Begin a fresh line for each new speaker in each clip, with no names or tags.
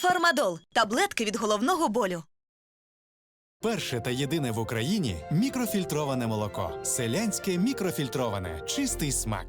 Фармадол таблетки від головного болю.
Перше та єдине в Україні мікрофільтроване молоко. Селянське мікрофільтроване. Чистий смак.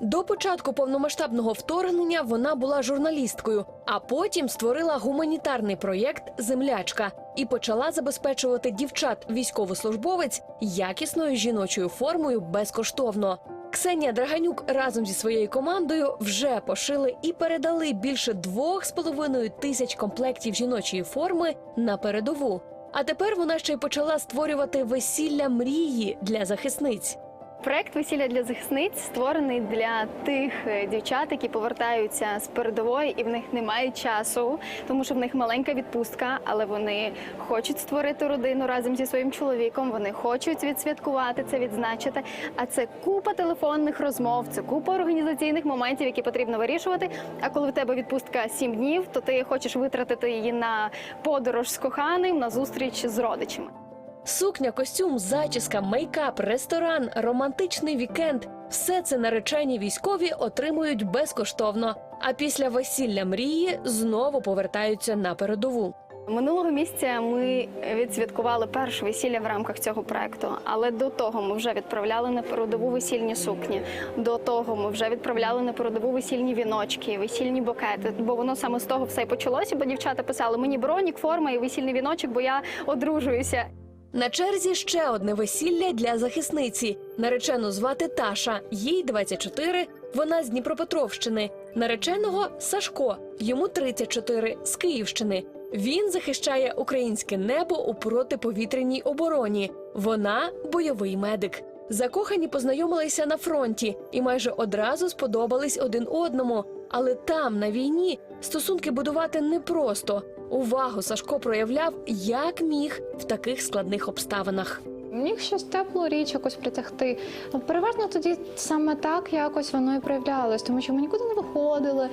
До початку повномасштабного вторгнення вона була журналісткою, а потім створила гуманітарний проєкт Землячка і почала забезпечувати дівчат військовослужбовець якісною жіночою формою безкоштовно. Ксенія Драганюк разом зі своєю командою вже пошили і передали більше двох з половиною тисяч комплектів жіночої форми на передову. А тепер вона ще й почала створювати весілля мрії для захисниць.
Проект весілля для захисниць створений для тих е, дівчат, які повертаються з передової, і в них немає часу, тому що в них маленька відпустка, але вони хочуть створити родину разом зі своїм чоловіком. Вони хочуть відсвяткувати це, відзначити. А це купа телефонних розмов, це купа організаційних моментів, які потрібно вирішувати. А коли в тебе відпустка сім днів, то ти хочеш витратити її на подорож з коханим, на зустріч з родичами.
Сукня, костюм, зачіска, мейкап, ресторан, романтичний вікенд все це наречені військові отримують безкоштовно. А після весілля мрії знову повертаються на передову.
Минулого місяця ми відсвяткували перше весілля в рамках цього проекту. Але до того ми вже відправляли на передову весільні сукні. До того ми вже відправляли на передову весільні віночки, весільні букети. Бо воно саме з того все й почалося. Бо дівчата писали мені бронік, форма і весільний віночок, бо я одружуюся.
На черзі ще одне весілля для захисниці. Наречену звати Таша, їй 24, вона з Дніпропетровщини. Нареченого Сашко, йому 34, з Київщини. Він захищає українське небо у протиповітряній обороні. Вона бойовий медик. Закохані познайомилися на фронті і майже одразу сподобались один одному. Але там, на війні, стосунки будувати непросто. Увагу Сашко проявляв як міг в таких складних обставинах.
Міг щось теплу річ якось притягти. Ну, переважно тоді саме так якось воно і проявлялось, тому що ми нікуди не виходили.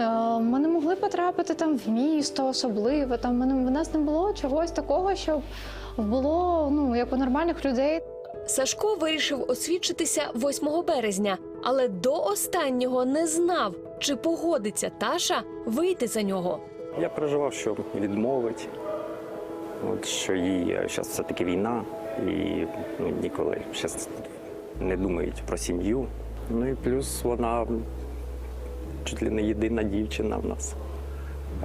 е, Ми не могли потрапити там в місто, особливо. Там в мене- в нас не було чогось такого, щоб було ну як у нормальних людей.
Сашко вирішив освідчитися 8 березня, але до останнього не знав, чи погодиться Таша вийти за нього.
Я переживав, що відмовить, от, що їй зараз все-таки війна, і ну, ніколи зараз не думають про сім'ю. Ну і плюс вона чуть ли не єдина дівчина в нас.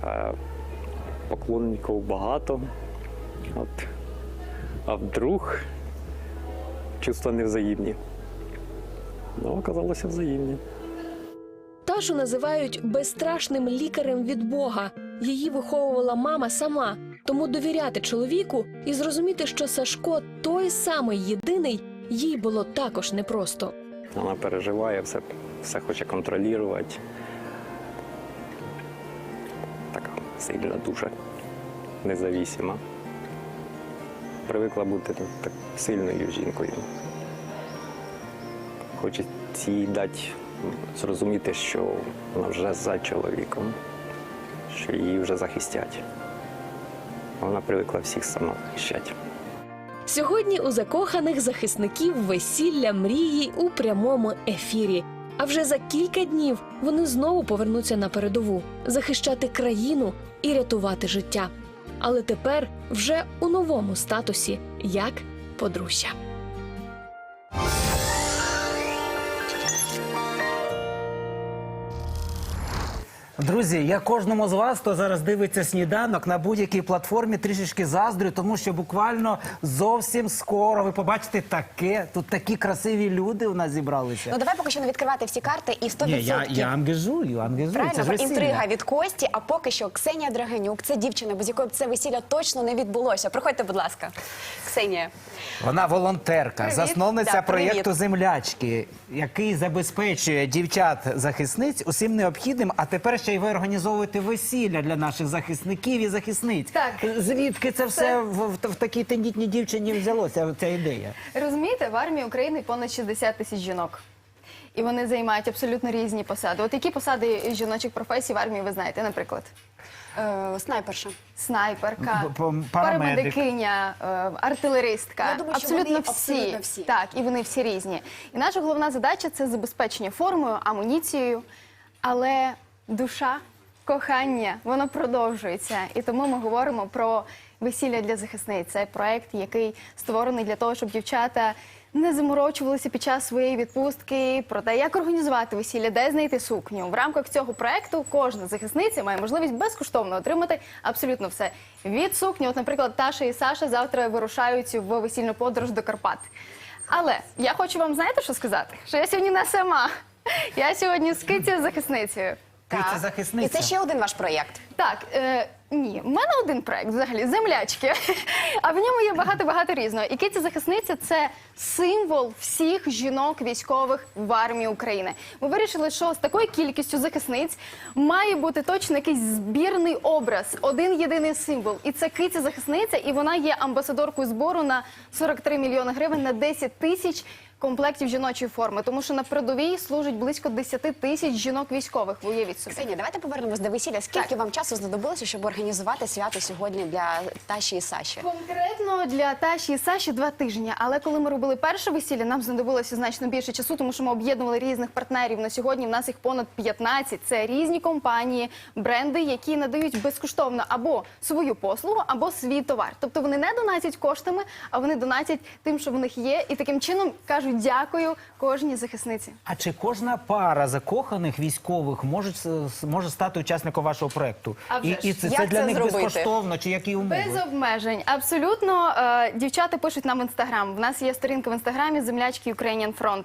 Е, Поклонників багато. От. А вдруг чувства невзаємні. Ну, оказалося взаємні.
Ташу називають безстрашним лікарем від Бога. Її виховувала мама сама. Тому довіряти чоловіку і зрозуміти, що Сашко той самий єдиний, їй було також непросто.
Вона переживає, все, все хоче контролювати. Така сильна, дуже независима. Привикла бути так сильною жінкою. Хоче їй дати зрозуміти, що вона вже за чоловіком, що її вже захистять. Вона привикла всіх сама захищати.
Сьогодні у закоханих захисників весілля мрії у прямому ефірі. А вже за кілька днів вони знову повернуться на передову захищати країну і рятувати життя. Але тепер вже у новому статусі як подружжя.
Друзі, я кожному з вас, хто зараз дивиться сніданок на будь-якій платформі, трішечки заздрю, тому що буквально зовсім скоро ви побачите таке. Тут такі красиві люди у нас зібралися.
Ну давай поки що не відкривати всі карти і 100%.
Ні, я, я ангажую, ангажую.
Правильно,
Це ж весілля.
інтрига від Кості, а поки що Ксенія Драгенюк, це дівчина, без якої б це весілля точно не відбулося. Проходьте, будь ласка. Ксенія.
Вона волонтерка,
Привіт.
засновниця
Да, привіт.
проєкту Землячки, який забезпечує дівчат-захисниць усім необхідним. А тепер ще й ви організовуєте весілля для наших захисників і захисниць.
Так.
Звідки це все в, в, в такій тендітній дівчині взялося? Ця ідея?
Розумієте, в армії України понад 60 тисяч жінок. І вони займають абсолютно різні посади. От які посади жіночих професій в армії ви знаєте, наприклад?
Е, снайперша.
снайперка,
парамедик.
парамедикиня, е, артилеристка.
Я думаю, що
абсолютно,
вони
всі.
абсолютно всі.
Так, і вони всі різні. І наша головна задача це забезпечення формою, амуніцією, але душа, кохання, воно продовжується. І тому ми говоримо про весілля для захисниць. Це проект, який створений для того, щоб дівчата. Не заморочувалися під час своєї відпустки про те, як організувати весілля, де знайти сукню. В рамках цього проекту кожна захисниця має можливість безкоштовно отримати абсолютно все від сукні. От, наприклад, Таша і Саша завтра вирушають в весільну подорож до Карпат. Але я хочу вам знаєте, що сказати? Що я сьогодні не сама. Я сьогодні з кицею захисницею.
Так.
захисниця.
І це ще один ваш проєкт.
Так, е, ні, в мене один проект взагалі землячки. А в ньому є багато-багато різного. І киця захисниця це символ всіх жінок військових в армії України. Ми вирішили, що з такою кількістю захисниць має бути точно якийсь збірний образ, один єдиний символ. І це киця захисниця, і вона є амбасадоркою збору на 43 мільйони гривень на 10 тисяч. Комплектів жіночої форми, тому що на передовій служить близько 10 тисяч жінок військових. Ви уявіть собі.
Ксенія, давайте повернемось до весілля. Скільки вам часу знадобилося, щоб організувати свято сьогодні для Таші і Саші?
Конкретно для Таші і Саші два тижні. Але коли ми робили перше весілля, нам знадобилося значно більше часу, тому що ми об'єднували різних партнерів. На сьогодні в нас їх понад 15. Це різні компанії, бренди, які надають безкоштовно або свою послугу, або свій товар. Тобто вони не донатять коштами, а вони донатять тим, що в них є, і таким чином кажуть дякую кожній захисниці.
А чи кожна пара закоханих військових може, може стати учасником вашого проекту?
А вже
і, і це,
Як
це для
це
них
зробити?
безкоштовно, чи які умови?
Без обмежень. Абсолютно. Е, Дівчата пишуть нам в інстаграм. В нас є сторінка в інстаграмі Землячки Ukrainian Front.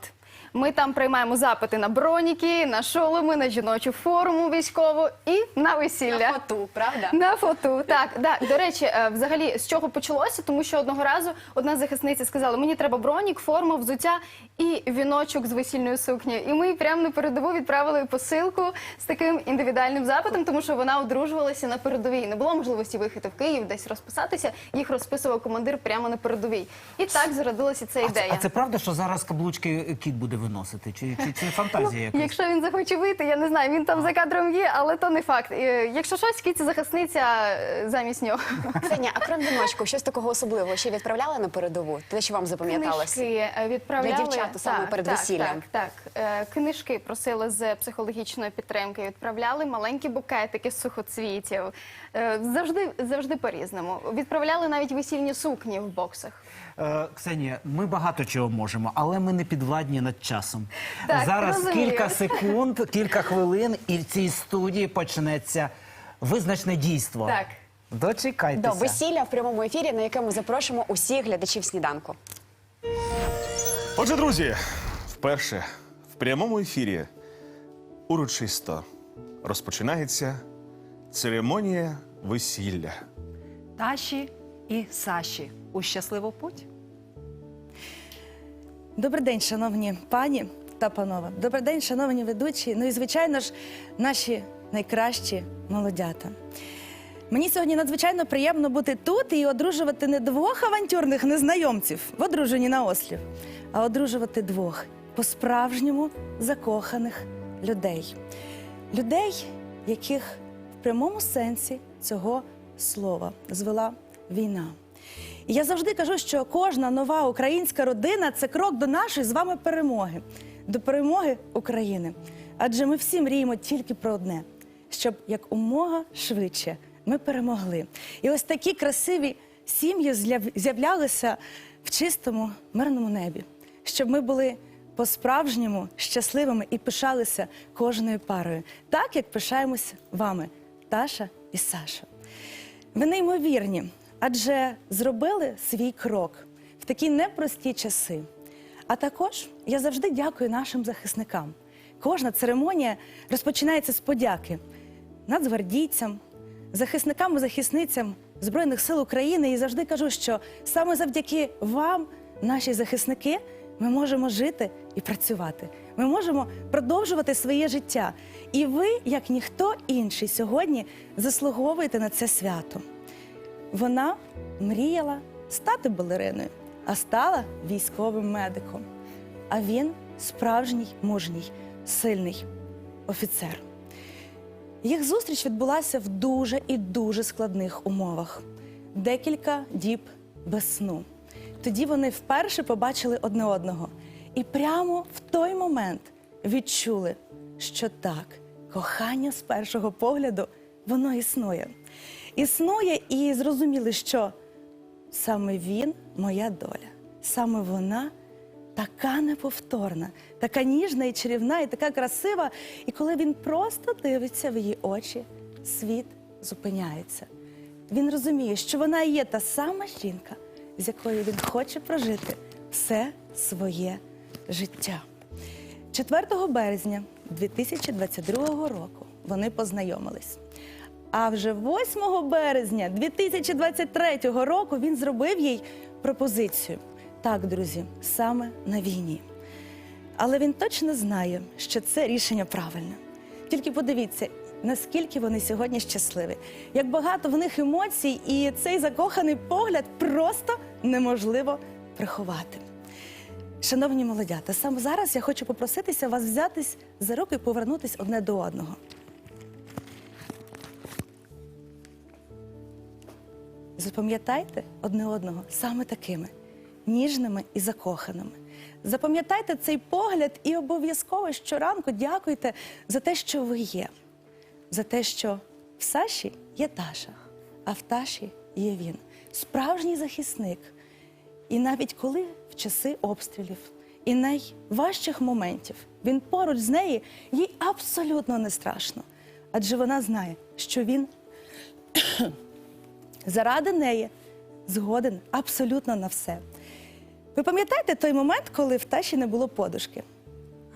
Ми там приймаємо запити на броніки, на шоломи, на жіночу форму військову і на весілля.
На фоту, правда?
На фоту, так, да. До речі, е, взагалі з чого почалося? Тому що одного разу одна захисниця сказала: мені треба бронік, форма, взуття і віночок з весільною сукнею. І ми прямо на передову відправили посилку з таким індивідуальним запитом, тому що вона одружувалася на передовій. Не було можливості виїхати в Київ, десь розписатися. Їх розписував командир прямо на передовій. І так зародилася ця
А це,
ідея.
а це правда, що зараз каблучки кіт буде виносити? Чи, чи це фантазія якась?
Якщо він захоче вийти, я не знаю, він там за кадром є, але то не факт. Е, Якщо щось, кіці захисниця е, замість нього.
Ксенія, а крім віночку, щось такого особливого ще відправляли на передову? Те, що вам запам'яталось?
Книжки е, відправляли
Для дівчат, саме перед
так,
весіллям.
Так, так. Е, Книжки просили з психологічної підтримки. Відправляли маленькі букетики з сухоцвітів. Е, Завжди, завжди по-різному. Відправляли навіть весільні сукні в боксах.
Е, Ксенія, ми багато чого можемо, але ми не підвладні над часом.
Так,
Зараз
розумію.
кілька секунд, кілька хвилин, і в цій студії почнеться визначне дійство.
Так.
Дочекайтеся.
До весілля в прямому ефірі, на яке ми запрошуємо усіх глядачів сніданку.
Отже, друзі, вперше в прямому ефірі урочисто розпочинається церемонія весілля.
Таші і Саші у щасливу путь.
Добрий день, шановні пані та панове. Добрий день, шановні ведучі. Ну і звичайно ж, наші найкращі молодята. Мені сьогодні надзвичайно приємно бути тут і одружувати не двох авантюрних незнайомців в одруженні на ослів, а одружувати двох по-справжньому закоханих людей. Людей, яких в прямому сенсі цього слова звела війна. Я завжди кажу, що кожна нова українська родина це крок до нашої з вами перемоги, до перемоги України. Адже ми всі мріємо тільки про одне: щоб якомога швидше ми перемогли. І ось такі красиві сім'ї з'являлися в чистому мирному небі, щоб ми були по-справжньому щасливими і пишалися кожною парою, так як пишаємось вами, Таша і Саша. Ви неймовірні, адже зробили свій крок в такі непрості часи. А також я завжди дякую нашим захисникам. Кожна церемонія розпочинається з подяки нацгвардійцям, захисникам і захисницям Збройних сил України. І завжди кажу, що саме завдяки вам, наші захисники, ми можемо жити і працювати. Ми можемо продовжувати своє життя. І ви, як ніхто інший, сьогодні заслуговуєте на це свято. Вона мріяла стати балериною, а стала військовим медиком. А він справжній мужній, сильний офіцер. Їх зустріч відбулася в дуже і дуже складних умовах. Декілька діб без сну. Тоді вони вперше побачили одне одного. І прямо в той момент відчули, що так, кохання з першого погляду воно існує. Існує і зрозуміли, що саме він моя доля, саме вона така неповторна, така ніжна і чарівна, і така красива. І коли він просто дивиться в її очі, світ зупиняється. Він розуміє, що вона є та сама жінка, з якою він хоче прожити все своє життя. 4 березня 2022 року вони познайомились. А вже 8 березня 2023 року він зробив їй пропозицію. Так, друзі, саме на війні. Але він точно знає, що це рішення правильне. Тільки подивіться, наскільки вони сьогодні щасливі, як багато в них емоцій, і цей закоханий погляд просто неможливо приховати. Шановні молодята, саме зараз я хочу попроситися вас взятись за руки і повернутись одне до одного. Запам'ятайте одне одного саме такими ніжними і закоханими. Запам'ятайте цей погляд і обов'язково щоранку дякуйте за те, що ви є, за те, що в Саші є Таша, а в Таші є він, справжній захисник. І навіть коли в часи обстрілів і найважчих моментів він поруч з нею, їй абсолютно не страшно. Адже вона знає, що він заради неї згоден абсолютно на все. Ви пам'ятаєте той момент, коли в Таші не було подушки,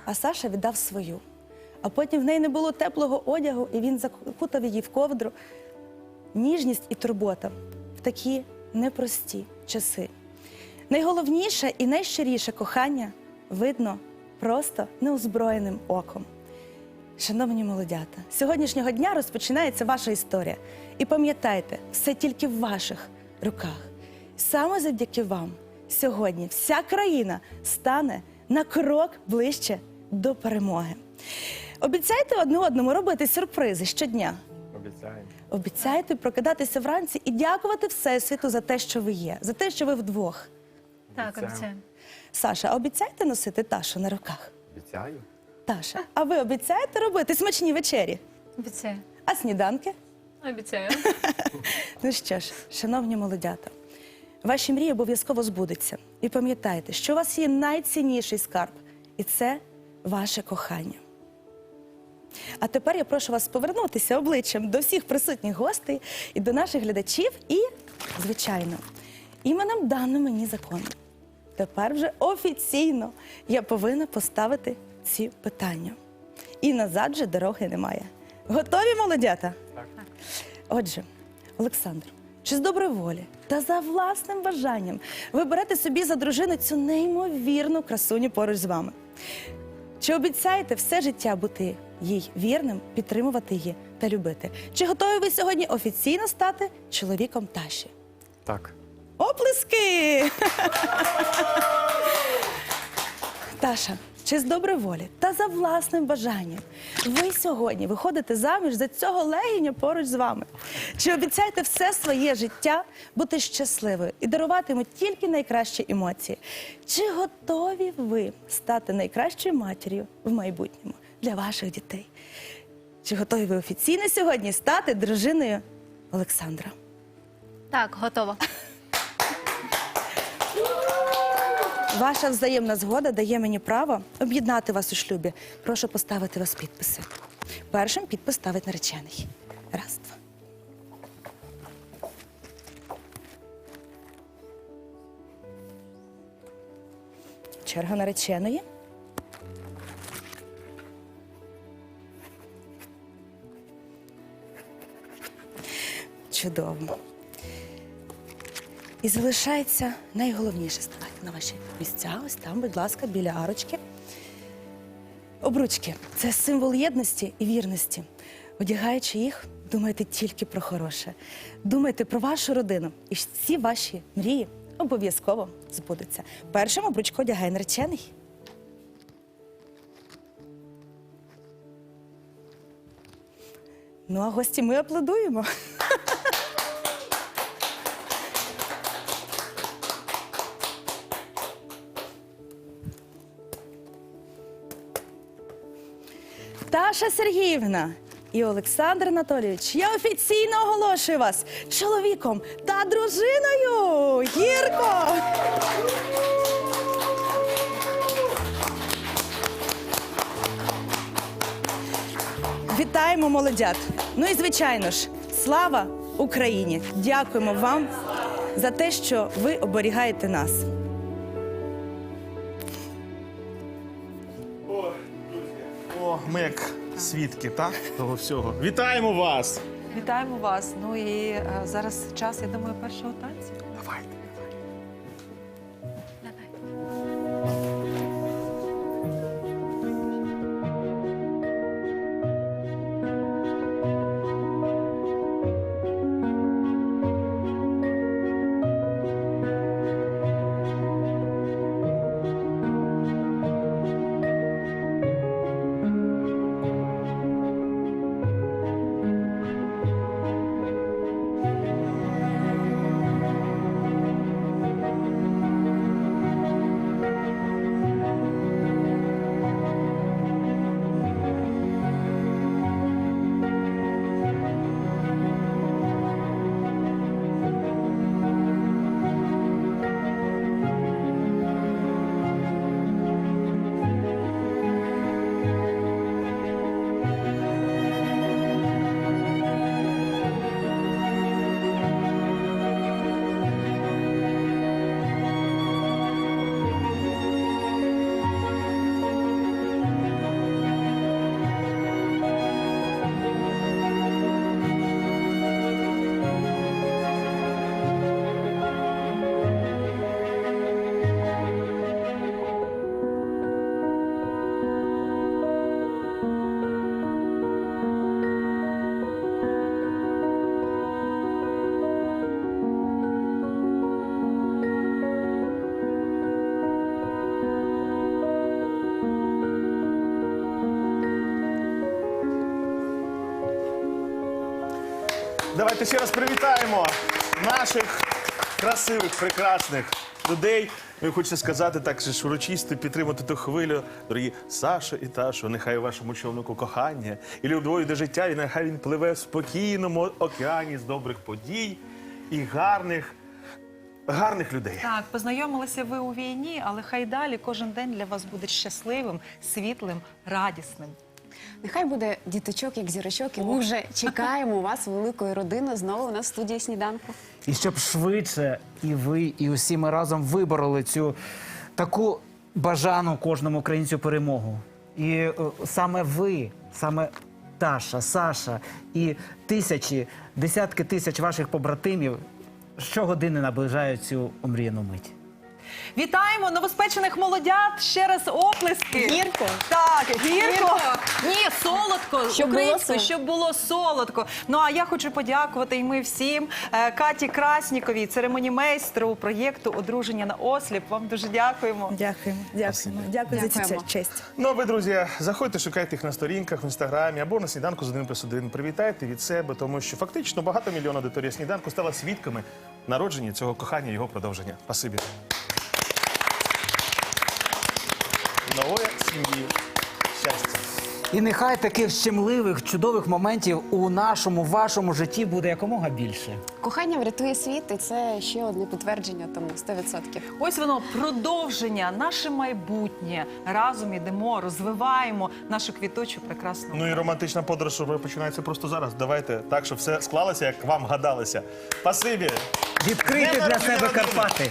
а Саша віддав свою. А потім в неї не було теплого одягу, і він закутав її в ковдру. Ніжність і турбота в такі непрості часи. Найголовніше і найщиріше кохання видно просто неозброєним оком. Шановні молодята, з сьогоднішнього дня розпочинається ваша історія. І пам'ятайте, все тільки в ваших руках. Саме завдяки вам сьогодні вся країна стане на крок ближче до перемоги. Обіцяйте одне одному робити сюрпризи щодня.
Обіцяємо.
Обіцяйте прокидатися вранці і дякувати Всесвіту за те, що ви є, за те, що ви вдвох.
Так, обіцяємо.
Саша, а обіцяйте носити Ташу на руках?
Обіцяю.
Таша, а ви обіцяєте робити смачні вечері?
Обіцяю.
А сніданки?
Обіцяю.
Ну що ж, шановні молодята, ваші мрії обов'язково збудуться. І пам'ятайте, що у вас є найцінніший скарб, і це ваше кохання. А тепер я прошу вас повернутися обличчям до всіх присутніх гостей і до наших глядачів. І, звичайно, іменем даним мені законом. Тепер вже офіційно я повинна поставити ці питання. І назад же дороги немає. Готові, молодята?
Так.
Отже, Олександр, чи з доброї волі та за власним бажанням ви берете собі за дружину цю неймовірну красуню поруч з вами? Чи обіцяєте все життя бути їй вірним, підтримувати її та любити? Чи готові ви сьогодні офіційно стати чоловіком Таші?
Так.
Оплески! Таша, чи з доброї волі та за власним бажанням ви сьогодні виходите заміж за цього легіня поруч з вами? Чи обіцяєте все своє життя бути щасливою і дарувати йому тільки найкращі емоції? Чи готові ви стати найкращою матір'ю в майбутньому для ваших дітей? Чи готові ви офіційно сьогодні стати дружиною Олександра?
Так, готово.
Ваша взаємна згода дає мені право об'єднати вас у шлюбі. Прошу поставити вас підписи. Першим підпис ставить наречений. Раз, два. Черга нареченої. Чудово. І залишається найголовніше. Ставайте на ваші місця. Ось там, будь ласка, біля арочки. Обручки це символ єдності і вірності. Одягаючи їх, думайте тільки про хороше. Думайте про вашу родину. І всі ваші мрії обов'язково збудуться. Першим обручку одягає наречений. Ну а гості ми аплодуємо. Таша Сергіївна і Олександр Анатолійович, я офіційно оголошую вас чоловіком та дружиною. Гірко! Вітаємо молодят! Ну і звичайно ж, слава Україні! Дякуємо вам за те, що ви оберігаєте нас.
Свідки, так? Того всього. Вітаємо вас!
Вітаємо вас. Ну і е, зараз час, я думаю, першого танцю.
Давайте. Ще раз привітаємо наших красивих, прекрасних людей. Ми хочемо сказати так же ж урочисто підтримати ту хвилю. Дорогі Сашо і Ташо, нехай вашому човнику кохання і любові до життя, і нехай він пливе в спокійному океані з добрих подій і гарних, гарних людей.
Так, познайомилися ви у війні, але хай далі кожен день для вас буде щасливим, світлим, радісним.
Нехай буде діточок, як зірочок, і ми вже чекаємо вас, великою родиною, знову у нас в студії сніданку.
І щоб швидше і ви, і усі ми разом вибороли цю таку бажану кожному українцю перемогу. І е, саме ви, саме Таша, Саша і тисячі, десятки тисяч ваших побратимів щогодини наближають цю омріяну мить.
Вітаємо новоспечених молодят! Ще раз оплески.
Гірко.
Так, гірко. Ні, солодко.
Щоб було
українською, щоб було солодко. Ну а я хочу подякувати і ми всім е, Каті Красніковій, церемонімейстру проєкту Одруження на осліп. Вам дуже дякуємо.
Дякуємо, дякуємо. Дякую за цю честь.
Ну, а ви, друзі, заходьте, шукайте їх на сторінках в інстаграмі або на сніданку з 1 плюс 1. Привітайте від себе, тому що фактично багато мільйон аудиторія сніданку стала свідками народження цього кохання і його продовження. Спасибі. Нової сім'ї. Щастя.
І нехай таких щемливих, чудових моментів у нашому, вашому житті буде якомога більше.
Кохання врятує світ, і це ще одне підтвердження тому 100%.
Ось воно продовження, наше майбутнє. Разом ідемо, розвиваємо нашу квіточу прекрасну.
Ну і романтична подорож починається просто зараз. Давайте так, щоб все склалося, як вам гадалося. Спасибі.
Відкрити для себе! Карпати.